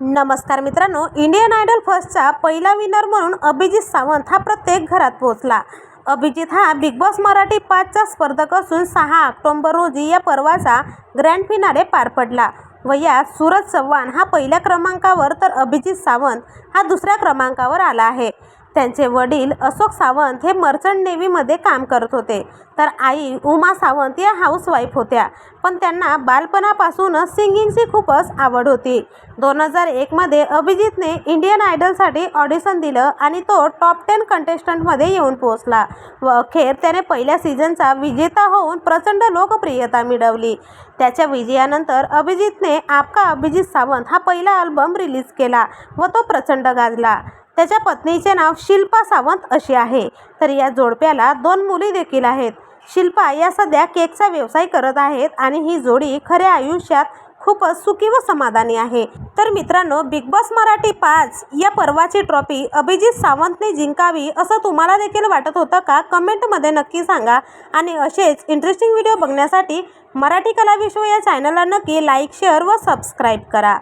नमस्कार मित्रांनो Indian idle फर्स्टचा पहिला विनर म्हणून अभिजित सावंत हा प्रत्येक घरात पोहोचला. अभिजित हा बिग बॉस मराठी पाचचा स्पर्धक असून सहा ऑक्टोंबर रोजी या पर्वाचा ग्रँड फिनाले पार पडला. व यात सूरज चव्हाण हा पहिल्या क्रमांकावर तर अभिजित सावंत हा दुसऱ्या क्रमांकावर आला आहे. त्यांचे वडील अशोक सावंत हे मर्चंट नेव्हीमध्ये काम करत होते. तर आई उमा सावंत या हाऊसवाईफ होत्या. पण त्यांना बालपणापासूनच सिंगिंगची खूपच आवड होती. दोन हजार एकमध्ये अभिजितने इंडियन आयडलसाठी ऑडिशन दिलं आणि तो टॉप टेन कंटेस्टंटमध्ये येऊन पोहोचला व अखेर त्याने पहिल्या सीझनचा विजेता होऊन प्रचंड लोकप्रियता मिळवली. त्याच्या विजयानंतर अभिजितने आपका अभिजित सावंत हा पहिला अल्बम रिलीज केला व तो प्रचंड गाजला. त्याच्या पत्नीचे नाव शिल्पा सावंत असे आहे. तर या जोडप्याला दोन मुली देखील आहेत. शिल्पा या सध्या केकचा व्यवसाय करत आहेत आणि ही जोडी खऱ्या आयुष्यात खूपच सुखी व समाधानी आहे. तर मित्रांनो बिग बॉस मराठी पाच या पर्वाची ट्रॉफी अभिजित सावंतने जिंकावी असं तुम्हाला देखील वाटत होतं का? कमेंटमध्ये नक्की सांगा. आणि असेच इंटरेस्टिंग व्हिडिओ बघण्यासाठी मराठी कला विश्व या चॅनलला नक्की लाईक शेअर व सबस्क्राईब करा.